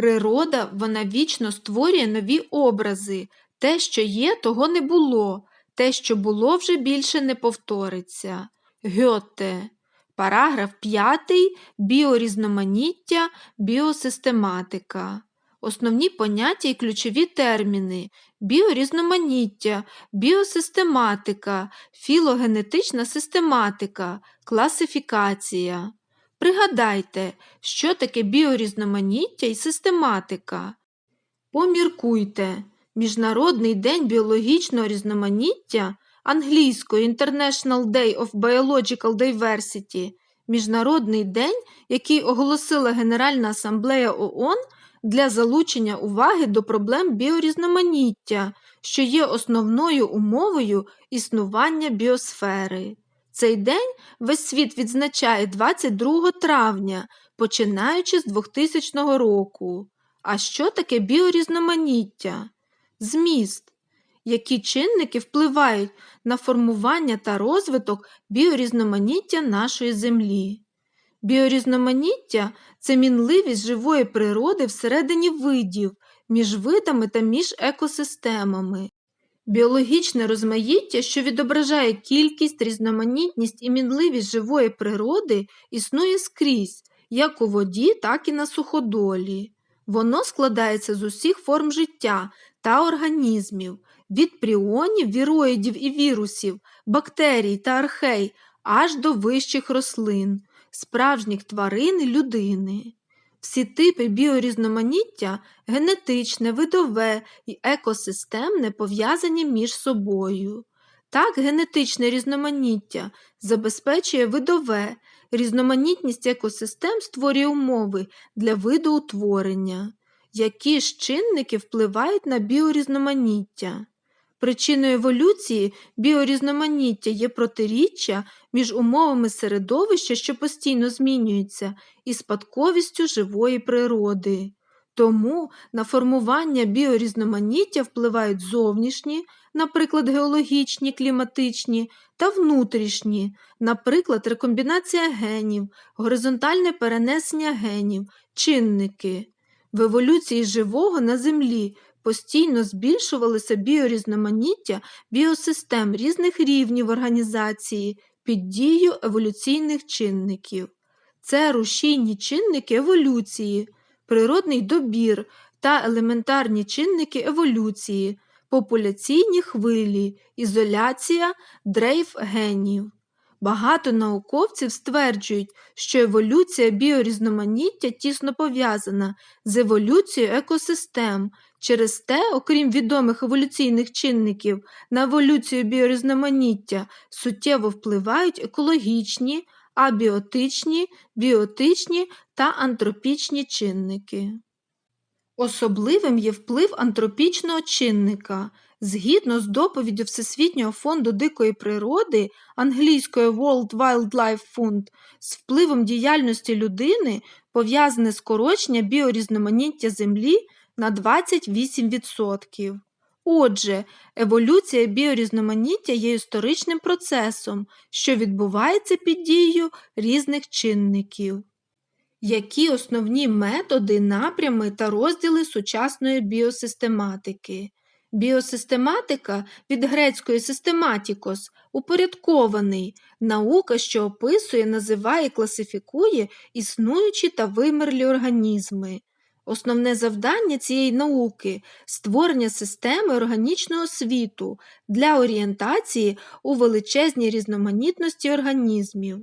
Природа, вона вічно створює нові образи. Те, що є, того не було. Те, що було, вже більше не повториться. Гьоте. Параграф 5. Біорізноманіття, біосистематика. Основні поняття і ключові терміни біорізноманіття, біосистематика, філогенетична систематика, класифікація. Пригадайте, що таке біорізноманіття і систематика. Поміркуйте. Міжнародний день біологічного різноманіття англійською International Day of Biological Diversity Міжнародний день, який оголосила Генеральна асамблея ООН для залучення уваги до проблем біорізноманіття, що є основною умовою існування біосфери. Цей день весь світ відзначає 22 травня, починаючи з 2000 року. А що таке біорізноманіття? Зміст. Які чинники впливають на формування та розвиток біорізноманіття нашої Землі? Біорізноманіття це мінливість живої природи всередині видів, між видами та між екосистемами. Біологічне розмаїття, що відображає кількість, різноманітність і мінливість живої природи, існує скрізь, як у воді, так і на суходолі. Воно складається з усіх форм життя та організмів, від пріонів, віроїдів і вірусів, бактерій та архей аж до вищих рослин, справжніх тварин і людини. Всі типи біорізноманіття генетичне, видове і екосистемне пов'язані між собою. Так, генетичне різноманіття забезпечує видове, різноманітність екосистем створює умови для видоутворення. Які ж чинники впливають на біорізноманіття? Причиною еволюції біорізноманіття є протиріччя між умовами середовища, що постійно змінюються, і спадковістю живої природи. Тому на формування біорізноманіття впливають зовнішні, наприклад, геологічні, кліматичні та внутрішні, наприклад, рекомбінація генів, горизонтальне перенесення генів, чинники. В еволюції живого на Землі постійно збільшувалося біорізноманіття біосистем різних рівнів організації під дією еволюційних чинників. Це рушійні чинники еволюції, природний добір та елементарні чинники еволюції, популяційні хвилі, ізоляція, дрейф генів. Багато науковців стверджують, що еволюція біорізноманіття тісно пов'язана з еволюцією екосистем. Через те, окрім відомих еволюційних чинників, на еволюцію біорізноманіття суттєво впливають екологічні, абіотичні, біотичні та антропічні чинники. Особливим є вплив антропічного чинника. Згідно з доповіддю Всесвітнього фонду дикої природи англійської World Wildlife Fund, з впливом діяльності людини пов'язане скорочення біорізноманіття Землі на 28%. Отже, еволюція біорізноманіття є історичним процесом, що відбувається під дією різних чинників. Які основні методи, напрями та розділи сучасної біосистематики? Біосистематика від грецької систематікос упорядкований, наука, що описує, називає і класифікує існуючі та вимерлі організми. Основне завдання цієї науки створення системи органічного світу для орієнтації у величезній різноманітності організмів.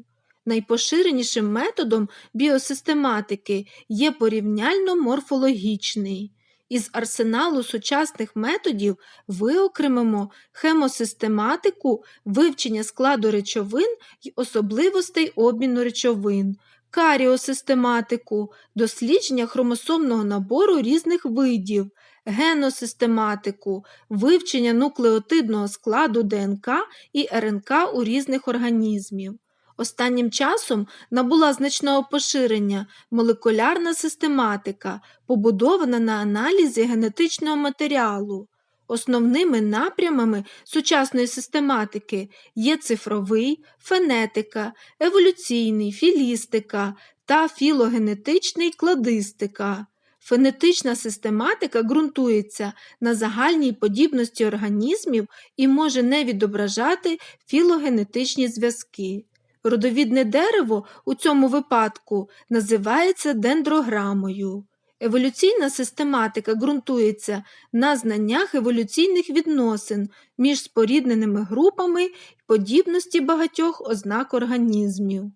Найпоширенішим методом біосистематики є порівняльно-морфологічний. Із арсеналу сучасних методів виокремимо хемосистематику, вивчення складу речовин і особливостей обміну речовин, каріосистематику, дослідження хромосомного набору різних видів, геносистематику, вивчення нуклеотидного складу ДНК і РНК у різних організмів. Останнім часом набула значного поширення молекулярна систематика, побудована на аналізі генетичного матеріалу. Основними напрямами сучасної систематики є цифровий, фенетика, еволюційний, філістика та філогенетичний кладистика. Фенетична систематика ґрунтується на загальній подібності організмів і може не відображати філогенетичні зв'язки. Родовідне дерево у цьому випадку називається дендрограмою. Еволюційна систематика ґрунтується на знаннях еволюційних відносин між спорідненими групами і подібності багатьох ознак організмів.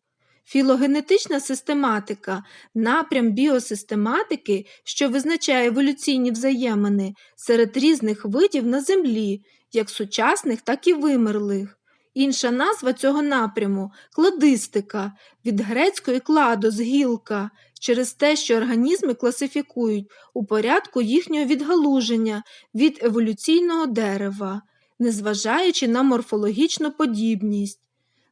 Філогенетична систематика напрям біосистематики, що визначає еволюційні взаємини серед різних видів на землі, як сучасних, так і вимерлих. Інша назва цього напряму кладистика від грецької кладос гілка, через те, що організми класифікують у порядку їхнього відгалуження від еволюційного дерева, незважаючи на морфологічну подібність.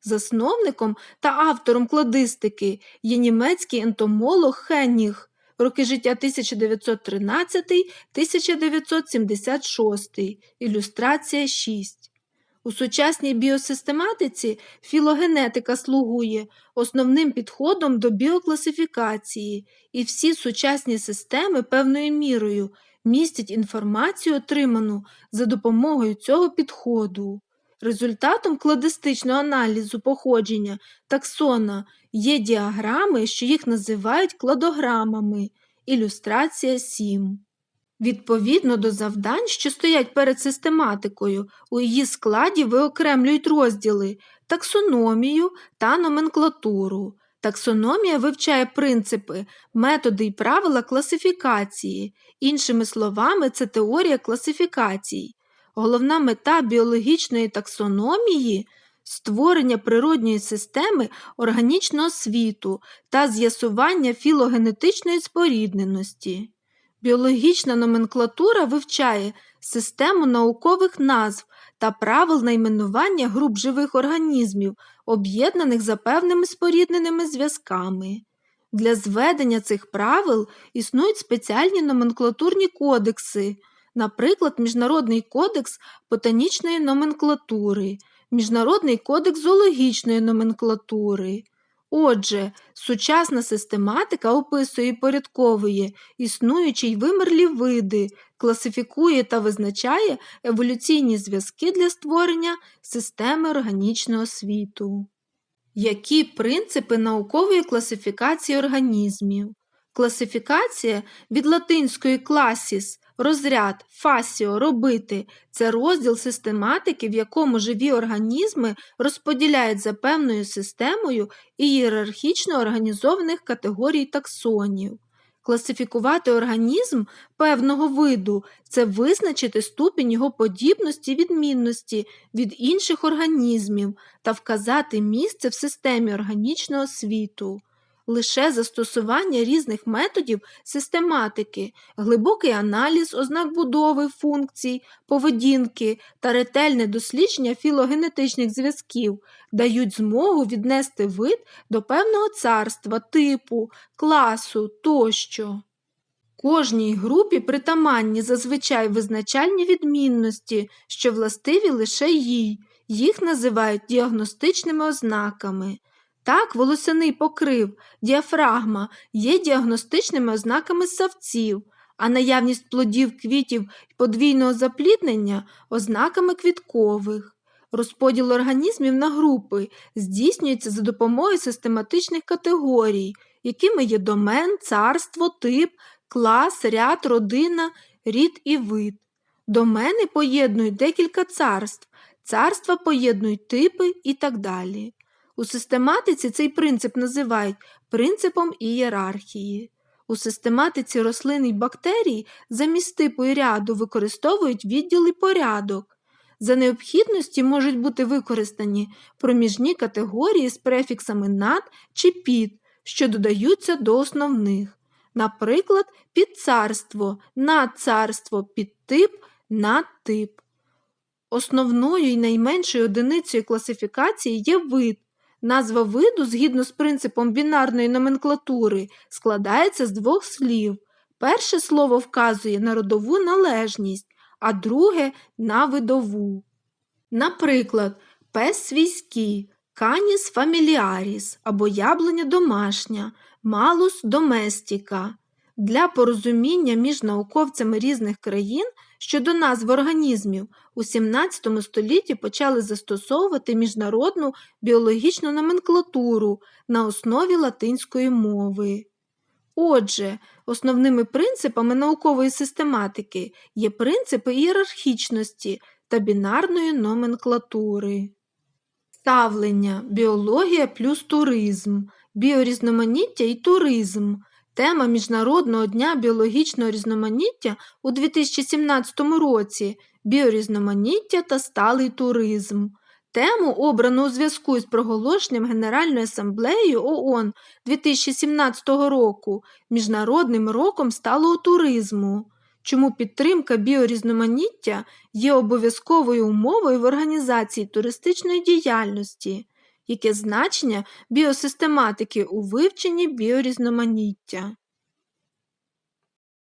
Засновником та автором кладистики є німецький ентомолог Хенніг, роки життя 1913-1976, ілюстрація 6. У сучасній біосистематиці філогенетика слугує основним підходом до біокласифікації, і всі сучасні системи певною мірою містять інформацію, отриману за допомогою цього підходу. Результатом кладистичного аналізу походження таксона є діаграми, що їх називають кладограмами. Ілюстрація 7. Відповідно до завдань, що стоять перед систематикою, у її складі виокремлюють розділи таксономію та номенклатуру. Таксономія вивчає принципи, методи і правила класифікації. Іншими словами, це теорія класифікацій. Головна мета біологічної таксономії створення природньої системи органічного світу та з'ясування філогенетичної спорідненості. Біологічна номенклатура вивчає систему наукових назв та правил найменування груп живих організмів, об'єднаних за певними спорідненими зв'язками. Для зведення цих правил існують спеціальні номенклатурні кодекси, наприклад, Міжнародний кодекс ботанічної номенклатури, Міжнародний кодекс зоологічної номенклатури. Отже, сучасна систематика описує і порядковує існуючі й вимерлі види, класифікує та визначає еволюційні зв'язки для створення системи органічного світу. Які принципи наукової класифікації організмів? Класифікація від латинської класіс розряд, фасіо, робити це розділ систематики, в якому живі організми розподіляють за певною системою і ієрархічно організованих категорій таксонів. Класифікувати організм певного виду це визначити ступінь його подібності відмінності від інших організмів та вказати місце в системі органічного світу лише застосування різних методів систематики, глибокий аналіз ознак будови функцій, поведінки та ретельне дослідження філогенетичних зв'язків дають змогу віднести вид до певного царства, типу, класу тощо. Кожній групі притаманні зазвичай визначальні відмінності, що властиві лише їй, їх називають діагностичними ознаками. Так, волосяний покрив, діафрагма є діагностичними ознаками савців, а наявність плодів квітів і подвійного запліднення ознаками квіткових. Розподіл організмів на групи здійснюється за допомогою систематичних категорій, якими є домен, царство, тип, клас, ряд, родина, рід і вид. Домени поєднують декілька царств, царства поєднують типи і так далі. У систематиці цей принцип називають принципом ієрархії. У систематиці рослин і бактерій замість типу і ряду використовують відділ і порядок. За необхідності можуть бути використані проміжні категорії з префіксами над чи під, що додаються до основних. Наприклад, підцарство, надцарство, підтип, надтип. Основною і найменшою одиницею класифікації є вид. Назва виду, згідно з принципом бінарної номенклатури, складається з двох слів. Перше слово вказує на родову належність, а друге на видову. Наприклад, пес свійський, каніс фаміліаріс або яблуня домашня, малус доместіка. Для порозуміння між науковцями різних країн щодо назв організмів у XVII столітті почали застосовувати міжнародну біологічну номенклатуру на основі латинської мови. Отже, основними принципами наукової систематики є принципи ієрархічності та бінарної номенклатури. Ставлення біологія плюс туризм, біорізноманіття і туризм. Тема Міжнародного дня біологічного різноманіття у 2017 році біорізноманіття та сталий туризм. Тему обрано у зв'язку із проголошенням Генеральною асамблеєю ООН 2017 року Міжнародним роком сталого туризму, чому підтримка біорізноманіття є обов'язковою умовою в організації туристичної діяльності, яке значення біосистематики у вивченні біорізноманіття.